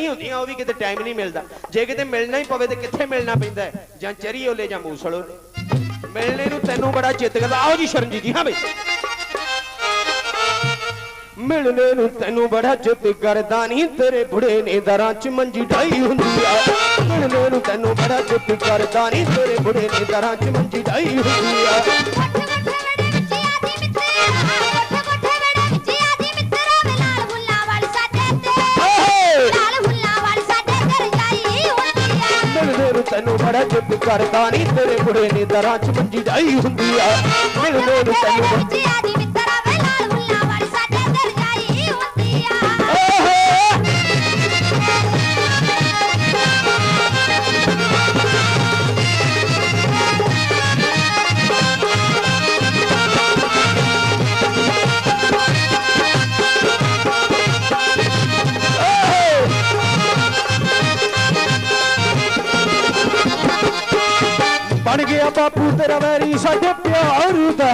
ਨਹੀਂ ਹੁੰਦੀਆਂ, ਉਹ ਵੀ ਕਿਤੇ ਟਾਈਮ ਨਹੀਂ ਮਿਲਦਾ। ਜੇ ਕਿਤੇ ਮਿਲਣਾ ਹੀ ਪਵੇ ਤੇ ਕਿੱਥੇ ਮਿਲਣਾ ਪੈਂਦਾ ਜਾਂ ਚਰੀ ਓਲੇ ਜਾਂ ਮੂਸਲ। ਮਿਲਣੇ ਨੂੰ ਤੈਨੂੰ ਬੜਾ ਚਿੱਤ ਕਰਦਾ। ਆਓ ਜੀ ਸ਼ਰਨਜੀਤ ਜੀ, ਹਾਂ ਬਈ। ਮਿਲਣੇ ਨੂੰ ਤੈਨੂੰ ਬੜਾ ਚਿੱਤ ਕਰਦਾ ਨਹੀਂ ਤੇਰੇ ਬੁੜੇ ਨੇ ਦਰਾਂ ਚ ਮੰਜੀ ਢਾਈ ਹੁੰਦੀ ਆ। ਮਿਲਣੇ ਨੂੰ ਤੈਨੂੰ ਬੜਾ ਚਿੱਤ ਕਰਦਾ ਨਹੀਂ ਤੇਰੇ ਬੁੜੇ ਨੇ ਦਰਾਂ ਚ ਮੰਜੀ ਢਾਈ ਹੁੰਦੀ ਆ। ਕਰਦਾ ਨਹੀਂ ਤੇਰੇ ਬੁੜੇ ਨੇ ਦਰਾਂ ਚ ਮੰਜੀ ਢਾਈ ਹੁੰਦੀ ਆ। ਮਿਲਣੇ ਨੂੰ ਤੈਨੂੰ ਤੇਰਾ ਵੈਰੀ ਸਾਡੇ ਪਿਆਰ ਦਾ।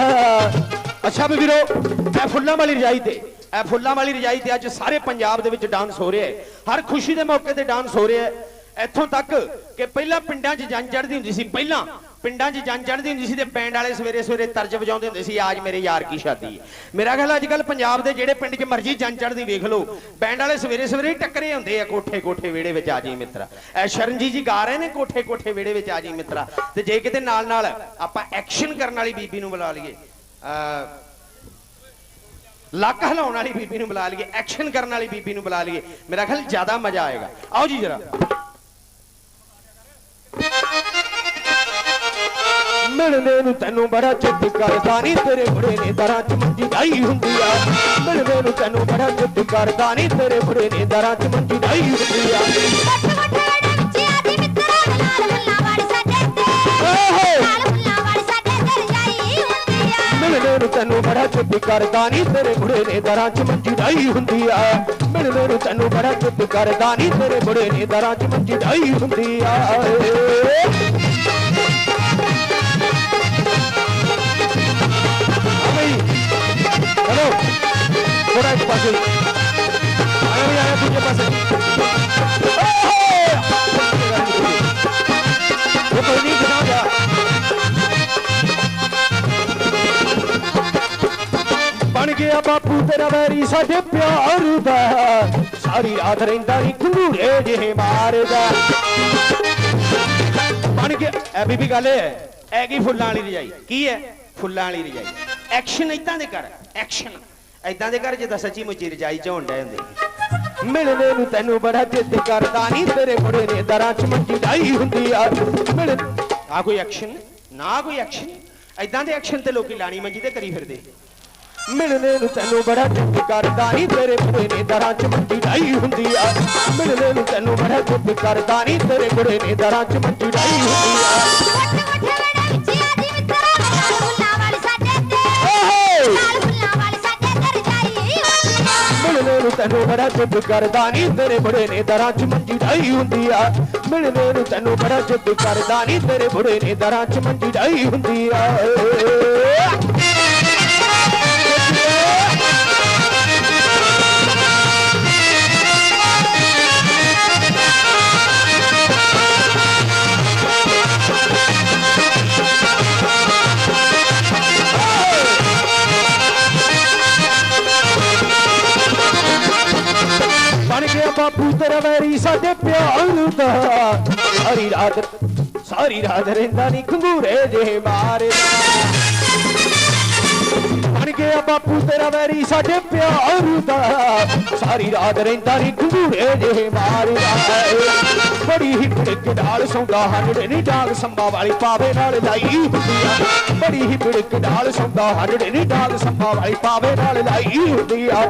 ਅੱਛਾ ਵੀ ਵੀਰੋ, ਇਹ ਫੁੱਲਾਂ ਵਾਲੀ ਰਜਾਈ ਤੇ, ਇਹ ਫੁੱਲਾਂ ਵਾਲੀ ਰਜਾਈ ਤੇ ਅੱਜ ਸਾਰੇ ਪੰਜਾਬ ਦੇ ਵਿੱਚ ਡਾਂਸ ਹੋ ਰਿਹਾ ਹੈ। ਹਰ ਖੁਸ਼ੀ ਦੇ ਮੌਕੇ ਤੇ ਡਾਂਸ ਹੋ ਰਿਹਾ ਹੈ। ਇੱਥੋਂ ਤੱਕ ਕਿ ਪਹਿਲਾਂ ਪਿੰਡਾਂ 'ਚ ਜੰਜ ਚੜਦੀ ਹੁੰਦੀ ਸੀ, ਪਹਿਲਾਂ ਪਿੰਡਾਂ 'ਚ ਜੰਜ ਚੜਦੀ ਹੁੰਦੀ ਸੀ ਤੇ ਬੈਂਡ ਵਾਲੇ ਸਵੇਰੇ ਸਵੇਰੇ ਤਰਜ ਵਜਾਉਂਦੇ ਹੁੰਦੇ ਸੀ, ਆਜ ਮੇਰੇ ਯਾਰ ਕੀ ਸ਼ਾਦੀ ਹੈ ਮੇਰਾ ਖਿਆਲ ਅੱਜ ਕੱਲ ਪੰਜਾਬ ਦੇ ਜਿਹੜੇ ਪਿੰਡ 'ਚ ਮਰਜ਼ੀ ਜੰਜ ਚੜ੍ਹਦੀ ਵੇਖ ਲਓ, ਪੈਂਡ ਵਾਲੇ ਸਵੇਰੇ ਸਵੇਰੇ ਹੀ ਟੱਕਰੇ ਹੁੰਦੇ ਆ ਕੋਠੇ ਕੋਠੇ ਵਿਹੜੇ ਵਿੱਚ ਆ ਜੀ ਮਿੱਤਰਾ। ਐ ਸ਼ਰਨਜੀਤ ਜੀ ਗਾ ਰਹੇ ਨੇ ਕੋਠੇ ਕੋਠੇ ਵਿਹੜੇ ਵਿੱਚ ਆ ਜੀ ਮਿੱਤਰਾ। ਤੇ ਜੇ ਕਿਤੇ ਨਾਲ ਨਾਲ ਆਪਾਂ ਐਕਸ਼ਨ ਕਰਨ ਵਾਲੀ ਬੀਬੀ ਨੂੰ ਬੁਲਾ ਲਈਏ, ਅ, ਲੱਕ ਹਿਲਾਉਣ ਵਾਲੀ ਬੀਬੀ ਨੂੰ ਬੁਲਾ ਲਈਏ, ਐਕਸ਼ਨ ਕਰਨ ਵਾਲੀ ਬੀਬੀ ਨੂੰ ਬੁਲਾ ਲਈਏ, ਮੇਰਾ ਖਿਆਲ ਜ਼ਿਆਦਾ ਮਜ਼ਾ ਆਏਗਾ। ਆਓ ਜੀ ਜਰਾ। ਮਿਲਣੇ ਨੂੰ ਤੈਨੂੰ ਬੜਾ ਚਿੱਤ ਕਰਦਾ ਨਹੀਂ ਤੇਰੇ ਬੁੜੇ ਨੇ ਦਰਾਂ ਚ ਮੰਜੀ ਢਾਈ ਹੁੰਦੀ ਆ। ਮਿਲਣੇ ਨੂੰ ਤੈਨੂੰ ਬੜਾ ਚਿੱਤ ਕਰਦਾ ਨਹੀਂ ਤੇਰੇ ਬੁੜੇ ਨੇ ਦਰਾਂ ਚ ਮੰਜੀ ਡਾਈ ਹੁੰਦੀ ਆ। ਮਿਲਣੇ ਨੂੰ ਤੈਨੂੰ ਬੜਾ ਚਿੱਤ ਕਰਦਾ ਨਹੀਂ ਤੇਰੇ ਬੁੜੇ ਨੇ ਦਰਾਂ ਚ ਮੰਜੀ ਡਾਈ ਹੁੰਦੀ ਆ। ਮਿਲਣੇ ਨੂੰ ਤੈਨੂੰ ਬੜਾ ਚਿੱਤ ਕਰਦਾ ਨਹੀਂ ਤੇਰੇ ਬੁੜੇ ਨੇ ਦਰਾਂ ਚ ਮੰਜੀ ਢਾਈ ਹੁੰਦੀ ਆ। ਪਾਸੇ। ਆਇਆ ਵੀ ਆਇਆ ਦੂਜੇ ਪਾਸੇ। ਉਹ ਕੋਈ ਨਹੀਂ ਬਣਾ ਜਾ ਬਣ ਗਿਆ ਬਾਪੂ ਤੇਰਾ ਵੈਰੀ, ਸਾਡੇ ਪਿਆਰ ਦਾ। ਸਾਰੀ ਰਾਤ ਰਹਿੰਦਾ ਨਹੀਂ ਖੰਗੂਰੇ ਜਿਹੇ ਮਾਰਦਾ। ਬਣ ਗਿਆ। ਐ ਬੀਬੀ ਗੱਲ ਇਹ ਹੈ। ਐ ਕੀ ਫੁੱਲਾਂ ਵਾਲੀ ਰਜਾਈ? ਕੀ ਹੈ? ਫੁੱਲਾਂ ਵਾਲੀ ਰਜਾਈ। ਐਕਸ਼ਨ ਇਦਾਂ ਦੇ ਕਰ। ਐਕਸ਼ਨ ਇਦਾਂ ਦੇ ਕਰ ਜਿੱਦਾਂ ਸੱਚੀ ਮੁੱਚੀ ਰਜਾਈ ਚ ਹੁੰਦੇ ਹੁੰਦੇ ਮਿਲਣੇ ਨੂੰ ਤੈਨੂੰ ਬੜਾ ਜਿੱਦ ਕਰਦਾ ਨਹੀਂ ਤੇਰੇ ਬੁੜੇ ਨੇ ਦਰਾਂ ਚ ਮੰਜੀ ਢਾਈ ਹੁੰਦੀ ਆ। ਮਿਲ ਆ ਕੋਈ ਐਕਸ਼ਨ ਨਾ ਕੋਈ ਐਕਸ਼ਨ ਇਦਾਂ ਦੇ ਐਕਸ਼ਨ ਤੇ ਲੋਕੀ ਲਾਣੀ ਮੰਜੀ ਤੇ ਕਰੀ ਫਿਰਦੇ। ਮਿਲਣੇ ਨੂੰ ਤੈਨੂੰ ਬੜਾ ਜਿੱਦ ਕਰਦਾ ਨਹੀਂ ਤੇਰੇ ਬੁੜੇ ਨੇ ਦਰਾਂ ਚ ਮੰਜੀ ਢਾਈ ਹੁੰਦੀ ਆ। ਮਿਲਣੇ ਨੂੰ ਤੈਨੂੰ ਬੜਾ ਜਿੱਦ ਕਰਦਾ ਨਹੀਂ ਤੇਰੇ ਬੁੜੇ ਨੇ ਦਰਾਂ ਚ ਮੰਜੀ ਢਾਈ ਹੁੰਦੀ ਆ। ਤੈਨੂੰ ਬੜਾ ਜਿੱਦ ਕਰਦਾ ਨਹੀਂ ਤੇਰੇ ਬੁੜੇ ਨੇ ਦਰਾਂ ਚ ਮੰਜੀ ਡਾਈ ਹੁੰਦੀ ਆ। ਮਿਲਣੇ ਨੂੰ ਤੈਨੂੰ ਬੜਾ ਜਿੱਦ ਕਰਦਾ ਨਹੀਂ ਤੇਰੇ ਬੁੜੇ ਨੇ ਦਰਾਂ ਚ ਮੰਜੀ ਡਾਈ ਹੁੰਦੀ ਆ। ਬਾਪੂ ਤੇਰਾ ਵੈਰੀ ਸਾਡੇ ਪਿਆਰ ਦਾ ਸਾਰੀ ਰਾਤ ਸਾਰੀ ਰਾਤ ਰਹਿੰਦਾ ਨਹੀਂ ਖੰਗੂਰੇ ਜੇ ਮਾਰਦਾ ਬਣ ਗਿਆ ਬਾਪੂ ਤੇਰਾ ਵੈਰੀ ਸਾਡੇ ਪਿਆਰ ਦਾ ਸਾਰੀ ਰਾਤ ਰਹਿੰਦਾ ਨਹੀਂ ਖੰਗੂਰੇ ਜੇ ਮਾਰਦਾ ਬੜੀ ਹੀ ਪਿੜਕ ਨਾਲ ਸੌਂਦਾ ਹੰਡੇ ਨਹੀਂ ਡਾਲ ਸੰਭਾ ਵਾਲੀ ਪਾਵੇ ਨਾਲ ਲਾਈ ਹੁੰਦੀ ਆ। ਬੜੀ ਹੀ ਪਿੜਕ ਨਾਲ ਸੌਂਦਾ ਹੰਡੇ ਨਹੀਂ ਡਾਂਗ ਸੰਭਾ ਵਾਲੀ ਪਾਵੇ ਨਾਲ ਲਾਈ ਹੁੰਦੀ ਆ।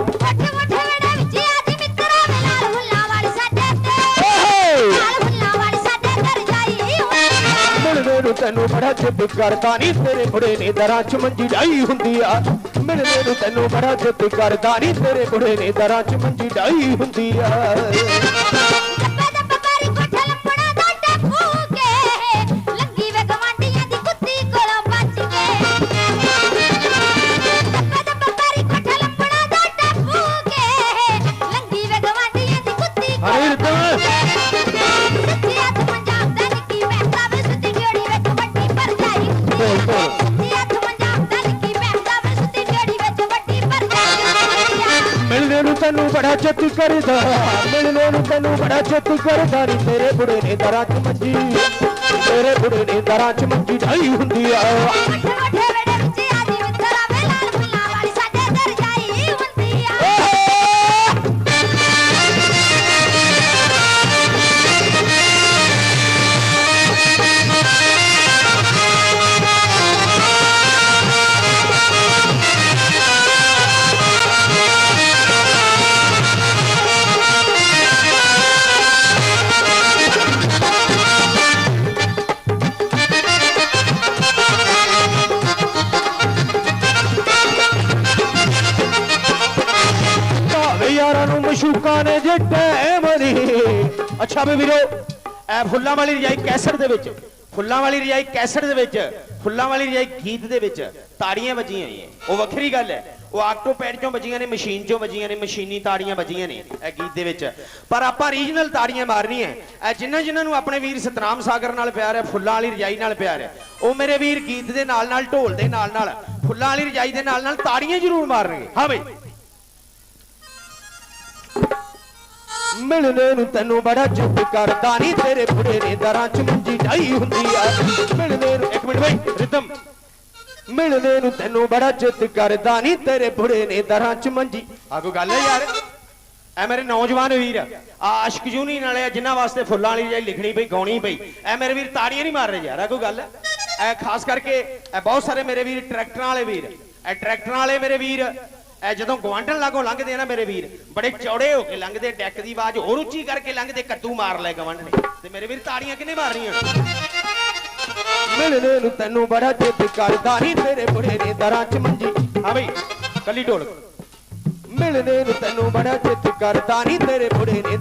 ਤੈਨੂੰ ਬੜਾ ਜਿੱਦ ਕਰਦਾ ਨਹੀਂ ਤੇਰੇ ਬੁੜੇ ਨੇ ਦਰਾਂ ਚ ਮੰਜੀ ਡਾਈ ਹੁੰਦੀ ਆ। ਮਿਲਣੇ ਮੈਨੂੰ ਤੈਨੂੰ ਬੜਾ ਜਿੱਦ ਕਰਦਾ ਨਹੀਂ ਤੇਰੇ ਬੁੜੇ ਨੇ ਦਰਾਂ ਚ ਮੰਜੀ ਡਾਈ ਹੁੰਦੀ ਆ। ਮਿਲਨੇ ਨੂੰ ਤੈਨੂੰ ਬੜਾ ਚਿੱਤ ਕਰਦਾ। ਮਿਲਨੇ ਨੂੰ ਤੈਨੂੰ ਬੜਾ ਚਿੱਤ ਕਰਦਾ ਨੀ, ਤੇਰੇ ਬੁੜੇ ਨੇ ਦਰਾਂ ਚ ਮੰਜੀ। ਤੇਰੇ ਬੁੜੇ ਨੇ ਦਰਾਂ ਚ ਮੰਜੀ ਜਾਈ ਹੁੰਦੀ ਆ। ਮਸ਼ੂਕਾਂ ਅੱਛਾ ਵੀ ਵੀਰੋ ਐ ਫੁੱਲਾਂ ਵਾਲੀ ਰਜਾਈ ਕੈਸਟ ਦੇ ਵਿੱਚ, ਫੁੱਲਾਂ ਵਾਲੀ ਰਜਾਈ ਕੈਸਟ ਦੇ ਵਿੱਚ, ਫੁੱਲਾਂ ਵਾਲੀ ਰਜਾਈ ਗੀਤ ਦੇ ਵਿੱਚ ਤਾੜੀਆਂ ਵੱਜੀਆਂ ਹੋਈਆਂ। ਉਹ ਵੱਖਰੀ ਗੱਲ ਹੈ। ਉਹ ਆਕਟੋਪੈਡ ਚੋਂ ਵੱਜੀਆਂ ਨੇ, ਮਸ਼ੀਨ ਚੋਂ ਵੱਜੀਆਂ ਨੇ, ਮਸ਼ੀਨੀ ਤਾੜੀਆਂ ਵੱਜੀਆਂ ਨੇ ਇਹ ਗੀਤ ਦੇ ਵਿੱਚ। ਪਰ ਆਪਾਂ ਰੀਜਨਲ ਤਾੜੀਆਂ ਮਾਰਨੀਆਂ ਇਹ ਜਿਨ੍ਹਾਂ ਜਿਨ੍ਹਾਂ ਨੂੰ ਆਪਣੇ ਵੀਰ ਸਤਨਾਮ ਸਾਗਰ ਨਾਲ ਪਿਆਰ ਹੈ, ਫੁੱਲਾਂ ਵਾਲੀ ਰਜਾਈ ਨਾਲ ਪਿਆਰ ਹੈ, ਉਹ ਮੇਰੇ ਵੀਰ ਗੀਤ ਦੇ ਨਾਲ ਨਾਲ, ਢੋਲ ਦੇ ਨਾਲ ਨਾਲ, ਫੁੱਲਾਂ ਵਾਲੀ ਰਜਾਈ ਦੇ ਨਾਲ ਨਾਲ ਤਾੜੀਆਂ ਜ਼ਰੂਰ ਮਾਰਨਗੇ। ਹਾਂ ਬਈ। ਮਿਲਨੇ ਨੂੰ ਤੈਨੂੰ ਬੜਾ ਚੁੱਪ ਕਰਦਾ ਨਹੀਂ ਤੇਰੇ ਬੁੜੇ ਦਰਾਂ ਚ ਮੰਜੀ ਢਾਈ ਹੁੰਦੀ ਆ। ਮਿਲਨੇ ਨੂੰ ਇੱਕ ਮਿੰਟ ਬਈ, ਰਿਦਮ। ਮਿਲਨੇ ਨੂੰ ਤੈਨੂੰ ਬੜਾ ਚਿੱਤ ਕਰਦਾ ਨਹੀਂ ਤੇਰੇ ਬੁੜੇ ਨੇ ਦਰਾਂ ਚ ਮੰਜੀ। ਆ ਕੋਈ ਗੱਲ ਹੈ ਯਾਰ? ਐ ਮੇਰੇ ਨੌਜਵਾਨ ਵੀਰ ਆ ਆਸ਼ਕ ਜੂਨੀ ਨਾਲੇ ਜਿਨ੍ਹਾਂ ਵਾਸਤੇ ਫੁੱਲਾਂ ਵਾਲੀ ਜਾਈ ਲਿਖਣੀ ਪਈ, ਗਾਉਣੀ ਪਈ, ਐ ਮੇਰੇ ਵੀਰ ਤਾੜੀਆਂ ਨਹੀਂ ਮਾਰ ਰਹੇ ਯਾਰ ਆ ਕੋਈ ਗੱਲ ਹੈ? ਐ ਖਾਸ ਕਰਕੇ, ਐ ਬਹੁਤ ਸਾਰੇ ਮੇਰੇ ਵੀਰ ਟਰੈਕਟਰਾਂ ਵਾਲੇ ਵੀਰ, ਐ ਟਰੈਕਟਰਾਂ ਵਾਲੇ ਮੇਰੇ ਵੀਰ ਇਹ ਜਦੋਂ ਗਵਾਂਢਣ ਲਾਗੋਂ ਲੰਘਦੇ ਆ ਨਾ ਮੇਰੇ ਵੀਰ, ਬੜੇ ਚੌੜੇ ਹੋ ਕੇ ਲੰਘਦੇ, ਡੈਕ ਦੀ ਆਵਾਜ਼ ਹੋਰ ਉੱਚੀ ਕਰਕੇ ਲੰਘਦੇ, ਕੱਦੂ ਮਾਰ ਲੈ ਗਵਾਂਢਣੇ ਤੇ ਮੇਰੇ ਵੀਰ ਤਾੜੀਆਂ ਕਿੰਨੇ ਮਾਰਨੀਆਂ? ਮਿਲਨੇ ਨੂੰ ਤੈਨੂੰ ਬੜਾ ਚਿੱਤ ਕਰਦਾ ਨਹੀਂ ਤੇਰੇ ਬੁੜੇ ਨੇ ਦਰਾਂ ਚ ਮੰਜੀ। ਹਾਂ ਬਈ, ਕੱਲੀ ਢੋਲ। ਮਿਲਨੇ ਨੂੰ ਤੈਨੂੰ ਬੜਾ ਚਿੱਤ ਕਰਦਾ ਨਹੀਂ ਤੇਰੇ ਬੁੜੇ ਨੇ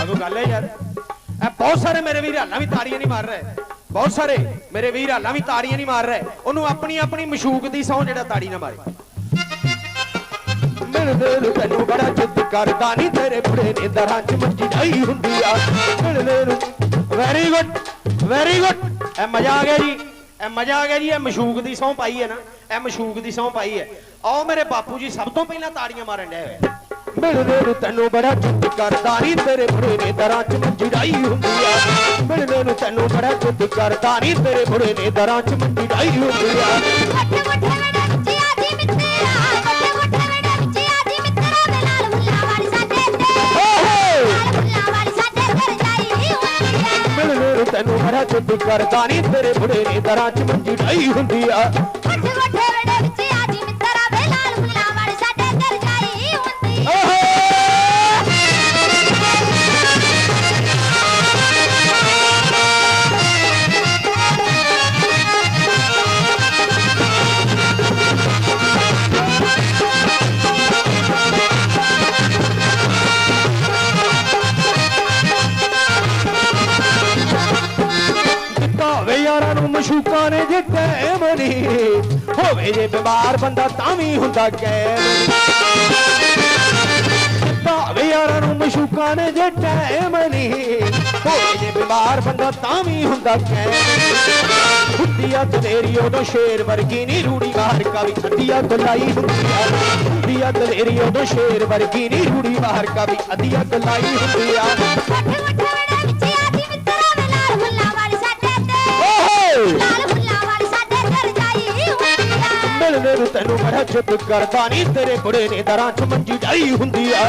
ਆਗੋ ਗੱਲ ਹੈ ਯਾਰ। ਇਹ ਬਹੁਤ ਸਾਰੇ ਮੇਰੇ ਵੀਰ ਹਾਲਾਂ ਵੀ ਤਾੜੀਆਂ ਨਹੀਂ ਮਾਰ ਰਹੇ। ਬਹੁਤ ਸਾਰੇ ਮੇਰੇ ਵੀਰ ਹਾਲਾਂ ਵੀ ਤਾੜੀਆਂ ਨਹੀਂ ਮਾਰ ਰਹੇ। ਉਹਨੂੰ ਆਪਣੀ ਆਪਣੀ ਮਸ਼ੂਕ ਦੀ ਸੌ ਜਿਹੜਾ ਤਾੜੀ ਨਾ ਮਾਰੇ। ਮਿਲਨੇ ਨੂੰ ਤੈਨੂੰ ਬੜਾ ਚਿੱਤ ਕਰਦਾ ਨਹੀਂ ਤੇਰੇ ਬੁੜੇ ਨੇ ਦਰਾਂ ਚ ਮੰਜੀ ਢਾਈ ਹੁੰਦੀ ਆ। ਮਿਲਨੇ ਨੂੰ ਵੈਰੀ ਗੁੱਡ ਵੈਰੀ ਗੁੱਡ ਇਹ ਮਜ਼ਾ ਆ ਗਿਆ ਜੀ ਇਹ ਮਜ਼ਾ ਆ ਗਿਆ ਜੀ ਇਹ ਮਸ਼ੂਕ ਦੀ ਸੌ ਪਾਈ ਹੈ ਨਾ ਇਹ ਮਸ਼ੂਕ ਦੀ ਸੌ ਪਾਈ ਹੈ ਆਓ ਮੇਰੇ ਬਾਪੂ ਜੀ, ਸਭ ਤੋਂ ਪਹਿਲਾਂ ਤਾੜੀਆਂ ਮਾਰਨ ਡਏ ਹੋਏ ਮਿਲਦੇ ਨੂੰ ਤੈਨੂੰ ਬੜਾ ਚਿੱਤ ਕਰਦਾ ਨਹੀਂ ਤੇਰੇ ਬੁੜੇ ਨੇ ਦਰਾਂ ਚ ਮੰਜੀ ਹੁੰਦੀ ਆ। ਮਿਲਦੇ ਨੂੰ ਤੈਨੂੰ ਬੜਾ ਚੁੱਤ ਕਰਦਾ ਨਹੀਂ ਤੇਰੇ ਬੁੜੇ ਨੇ ਦਰਾਂ ਚ ਮੰਜੀ ਹੁੰਦੀ ਆ। ਤੈਨੂੰ ਬੜਾ ਚਿੱਤ ਕਰਦਾ ਨਹੀਂ ਤੇਰੇ ਬੁੜੇ ਨੇ ਦਰਾਂ ਚ ਮੰਜੀ ਢਾਈ ਹੁੰਦੀ ਆ। ਹੋਵੇ ਜੇ ਬਿਮਾਰ ਬੰਦਾ ਤਾਂ ਵੀ ਹੁੰਦਾ ਕੈਮ ਦਿੱਤਾ ਹੋਵੇ ਯਾਰਾਂ ਨੂੰ ਮਸ਼ੂਕਾਂ ਨੇ ਜੇ ਟੈਮ ਨਹੀਂ ਹੋਵੇ ਜੇ ਬਿਮਾਰ ਬੰਦਾ ਤਾਂ ਵੀ ਹੁੰਦਾ ਕੈਮ ਹੁੰਦੀਆ ਦਲੇਰੀ ਉਦੋਂ ਸ਼ੇਰ ਵਰਗੀ ਨਹੀਂ ਰੂੜੀ, ਬਾਹਰ ਕਾਵੀ ਆ ਗਲਾਈ ਹੁੰਦੀ ਆ। ਦਲੇਰੀ ਉਦੋਂ ਸ਼ੇਰ ਵਰਗੀ ਨਹੀਂ ਰੂੜੀ, ਬਾਹਰ ਕਾਵੀ ਅੱਧੀਆ ਗਲਾਈ ਹੁੰਦੀਆ ਮੱਠੇ ਨੂੰ ਤੈਨੂੰ ਬੜਾ ਚਿੱਤ ਕਰਦਾ ਨਹੀਂ ਤੇਰੇ ਬੁੜੇ ਨੇ ਦਰਾਂ ਚ ਮੰਜੀ ਢਾਈ ਹੁੰਦੀ ਆ।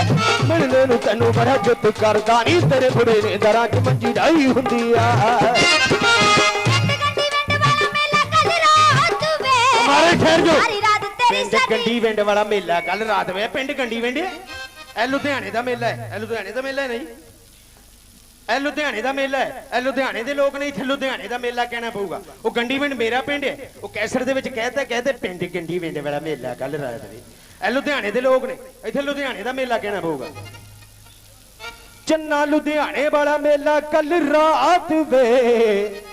ਮਿਲਨੇ ਨੂੰ ਤੈਨੂੰ ਬੜਾ ਚਿੱਤ ਕਰਦਾ ਨਹੀਂ ਤੇਰੇ ਬੁੜੇ ਨੇ ਦਰਾਂ ਚ ਮੰਜੀ ਢਾਈ ਹੁੰਦੀ ਆ। ਪਿੰਡ ਗੰਡੀ ਵਿੰਡ ਵਾਲਾ ਮੇਲਾ ਕੱਲ ਰਾਤ ਵੇ ਮਾਰੇ ਠਹਿਰ ਜੋ ਪਿੰਡ ਗੰਡੀ ਵਿੰਡ ਵਾਲਾ ਮੇਲਾ ਕੱਲ ਰਾਤ ਵੇ ਪਿੰਡ ਗੰਡੀ ਵਿੰਡ। ਇਹ ਲੁਧਿਆਣੇ ਦਾ ਮੇਲਾ ਹੈ ਇਹ ਲੁਧਿਆਣੇ ਦਾ ਮੇਲਾ ਨਹੀਂ? ਇਹ ਲੁਧਿਆਣੇ ਦਾ ਮੇਲਾ ਹੈ। ਇਹ ਲੁਧਿਆਣੇ ਦੇ ਲੋਕ ਨੇ ਇੱਥੇ ਲੁਧਿਆਣੇ ਦਾ ਮੇਲਾ ਕਹਿਣਾ ਪਊਗਾ। ਉਹ ਗੰਡੀ ਪਿੰਡ ਮੇਰਾ ਪਿੰਡ ਹੈ। ਉਹ ਕੈਸਰ ਦੇ ਵਿੱਚ ਕਹਿਤਾ ਕਹਿੰਦੇ ਪਿੰਡ ਗੰਡੀ ਵਿੰਡ ਵਾਲਾ ਮੇਲਾ ਕੱਲ ਰਾਤ ਵੇ ਇਹ ਲੁਧਿਆਣੇ ਦੇ ਲੋਕ ਨੇ। ਇੱਥੇ ਲੁਧਿਆਣੇ ਦਾ ਮੇਲਾ ਕਹਿਣਾ ਪਊਗਾ। ਚੰਨਾ ਲੁਧਿਆਣੇ ਵਾਲਾ ਮੇਲਾ ਕੱਲ ਰਾਤ ਵੇ।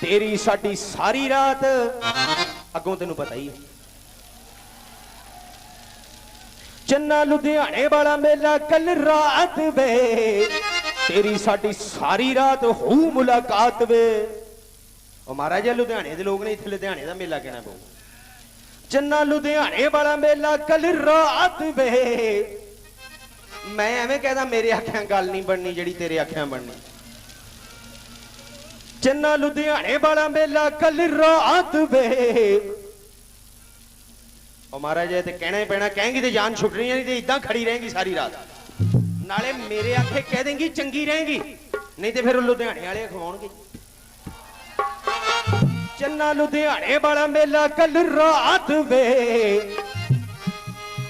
ਤੇਰੀ ਸਾਡੀ ਸਾਰੀ ਰਾਤ। ਅੱਗੋਂ ਤੈਨੂੰ ਪਤਾ ਹੀ ਹੈ। ਚੰਨਾ ਲੁਧਿਆਣੇ ਵਾਲਾ ਮੇਲਾ ਕੱਲ ਰਾਤ ਵੇ। ਤੇਰੀ ਸਾਡੀ ਸਾਰੀ ਰਾਤ ਹੋਊ ਮੁਲਾਕਾਤ ਵੇ। ਉਹ ਮਹਾਰਾਜਾ ਲੁਧਿਆਣੇ ਦੇ ਲੋਕ ਨੇ, ਇੱਥੇ ਲੁਧਿਆਣੇ ਦਾ ਮੇਲਾ ਕਹਿਣਾ ਪਊ ਚੰਨਾ ਲੁਧਿਆਣੇ ਵਾਲਾ ਮੇਲਾ ਕੱਲ ਰਾਤ ਵੇ। ਮੈਂ ਐਵੇਂ ਕਹਦਾ, ਮੇਰੇ ਆਖਿਆਂ ਗੱਲ ਨਹੀਂ ਬਣਨੀ ਜਿਹੜੀ ਤੇਰੇ ਆਖਿਆਂ ਬਣਨੀ। ਚੰਨਾ ਲੁਧਿਆਣੇ ਵਾਲਾ ਮੇਲਾ ਕੱਲ ਰਾਤ ਵੇ। ਉਹ ਮਹਾਰਾਜ, ਇਹ ਤੇ ਕਹਿਣਾ ਹੀ ਪੈਣਾ ਕहेंगी ਤੇ ਜਾਨ ਛੁੱਟਣੀ ਨਹੀਂ ਤੇ ਇਦਾਂ ਖੜੀ ਰਹੇਗੀ ਸਾਰੀ ਰਾਤ। ਨਾਲੇ ਮੇਰੇ ਆਖੇ ਕਹਿ ਦੇਂਗੀ, ਚੰਗੀ ਰਹੇਗੀ। ਨਹੀਂ ਤੇ ਫਿਰ ਲੁਧਿਆਣੇ ਵਾਲੇ ਖਵਾਉਣਗੇ ਚੰਨਾ ਲੁਧਿਆਣੇ ਵਾਲਾ ਮੇਲਾ ਕੱਲ ਰਾਤ ਵੇ।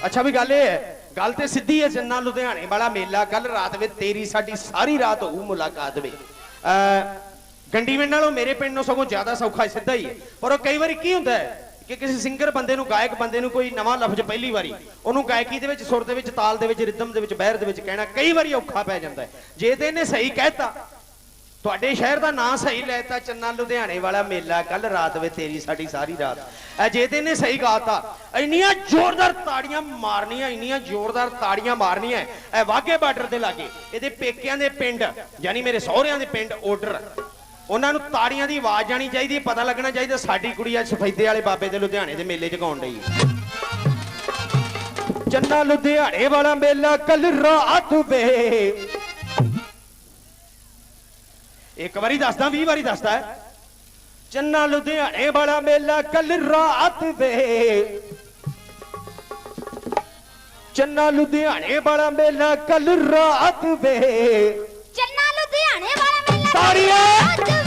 ਅੱਛਾ ਵੀ ਗੱਲ ਇਹ ਹੈ, ਗੱਲ ਤੇ ਸਿੱਧੀ ਹੈ, ਚੰਨਾ ਲੁਧਿਆਣੇ ਵਾਲਾ ਮੇਲਾ ਕੱਲ ਰਾਤ ਵੇ, ਤੇਰੀ ਸਾਡੀ ਸਾਰੀ ਰਾਤ ਹੋਊ ਮੁਲਾਕਾਤ ਵੇ। ਅ ਗੰਡੀਵਿੰਡ ਨਾਲੋਂ ਮੇਰੇ ਪਿੰਡ ਨੂੰ ਸਗੋਂ ਜ਼ਿਆਦਾ ਸੌਖਾ ਸਿੱਧਾ ਹੀ ਹੈ। ਪਰ ਉਹ ਕਈ ਵਾਰੀ ਕੀ ਹੁੰਦਾ ਹੈ ਕਿ ਕਿਸੇ ਸਿੰਗਰ ਬੰਦੇ ਨੂੰ, ਗਾਇਕ ਬੰਦੇ ਨੂੰ ਕੋਈ ਨਵਾਂ ਲਫ਼ਜ਼ ਪਹਿਲੀ ਵਾਰੀ, ਉਹਨੂੰ ਗਾਇਕੀ ਦੇ ਵਿੱਚ, ਸੁਰ ਦੇ ਵਿੱਚ, ਤਾਲ ਦੇ ਵਿੱਚ ਰਿਦਮ ਦੇ ਵਿੱਚ ਬਹਿਰ ਦੇ ਵਿੱਚ ਕਹਿਣਾ ਕਈ ਵਾਰੀ ਔਖਾ ਪੈ ਜਾਂਦਾ ਹੈ। ਜੇ ਤੇ ਇਹਨੇ ਸਹੀ ਕਹਿਤਾ, ਤੁਹਾਡੇ ਸ਼ਹਿਰ ਦਾ ਨਾਂ ਸਹੀ ਲੈਤਾ ਚੰਨਾ ਲੁਧਿਆਣੇ ਵਾਲਾ ਮੇਲਾ ਕੱਲ ਰਾਤ ਵੇ ਤੇਰੀ ਸਾਡੀ ਸਾਰੀ ਰਾਤ। ਐ ਜੇ ਤੇ ਇਹਨੇ ਸਹੀ ਗਾਤਾ, ਇੰਨੀਆਂ ਜ਼ੋਰਦਾਰ ਤਾੜੀਆਂ ਮਾਰਨੀਆਂ, ਇੰਨੀਆਂ ਜ਼ੋਰਦਾਰ ਤਾੜੀਆਂ ਮਾਰਨੀਆਂ, ਐ ਵਾਗੇ ਬਾਰਡਰ ਦੇ ਲਾਗੇ, ਇਹਦੇ ਪੇਕਿਆਂ ਦੇ ਪਿੰਡ, ਯਾਨੀ ਮੇਰੇ ਸਹੁਰਿਆਂ ਦੇ ਪਿੰਡ ਆਰਡਰ ਉਹਨਾਂ ਨੂੰ ਤਾੜੀਆਂ ਦੀ ਆਵਾਜ਼ ਜਾਣੀ ਚਾਹੀਦੀ ਹੈ, ਪਤਾ ਲੱਗਣਾ ਚਾਹੀਦਾ ਸਾਡੀ ਕੁੜੀ ਅੱਜ ਸਫੈਦੇ ਵਾਲੇ ਬਾਬੇ ਦੇ ਲੁਧਿਆਣੇ ਦੇ ਮੇਲੇ 'ਚ ਗਾਉਣ ਹੈ। ਚੰਨਾ ਲੁਧਿਆਣੇ ਵਾਲਾ ਮੇਲਾ ਕੱਲ ਰਾਤ ਵੇ। ਇੱਕ ਵਾਰੀ ਦੱਸਦਾ 20 ਵਾਰੀ ਦੱਸਦਾ ਹੈ। ਚੰਨਾ ਲੁਧਿਆਣੇ ਵਾਲਾ ਮੇਲਾ ਕੱਲ ਰਾਤ ਵੇ। ਚੰਨਾ ਲੁਧਿਆਣੇ ਵਾਲਾ ਮੇਲਾ ਕੱਲ ਰਾਤ ਵੇ। ਚੰਨਾ ਲੁਧਿਆਣੇ ਵਾਲਾ ਮੇਲਾ ਤਾੜੀਆਂ!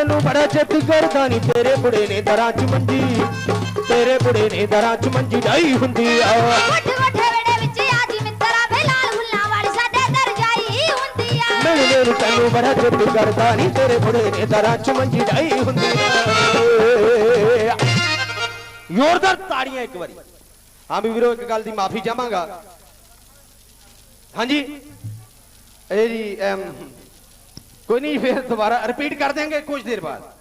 ਤੈਨੂੰ ਬੜਾ ਚਿੱਤ ਕਰਦਾ ਨਹੀਂ ਤੇਰੇ ਬੁੜੇ ਨੇ ਦਰਾਂ ਚ ਮੰਜੀ। ਤੇਰੇ ਬੁੜੇ ਨੇ ਦਰਾਂ ਚ ਮੰਜੀ ਡਾਈ ਹੁੰਦੀ ਆ। ਵੱਡ ਵੱਡੇ ਵੇੜੇ ਵਿੱਚ ਆਜੀ ਮਿੱਤਰਾ ਵੇ ਲਾਲ ਹੁੱਲਾਂ ਵਾਲੀ ਸਾਡੇ ਦਰਜਾਈ ਹੁੰਦੀ ਆ। ਮਿਲਣੇ ਨੂੰ ਤੈਨੂੰ ਬੜਾ ਚਿੱਤ ਕਰਦਾ ਨਹੀਂ ਤੇਰੇ ਬੁੜੇ ਨੇ ਦਰਾਂ ਚ ਮੰਜੀ ਡਾਈ ਹੁੰਦੀ ਆ। ਜ਼ੋਰਦਾਰ ਤਾੜੀਆਂ ਇੱਕ ਵਾਰੀ। ਹਾਂ ਵੀ ਵੀਰੋ ਇੱਕ ਗੱਲ ਦੀ ਮਾਫੀ ਚਾਹਾਂਗਾ। ਹਾਂਜੀ? ਇਹ ਜੀ ਕੋਈ ਨਹੀਂ ਫਿਰ ਦੁਬਾਰਾ ਰਿਪੀਟ ਕਰ ਦਿਆਂਗੇ ਕੁਝ ਦੇਰ ਬਾਅਦ।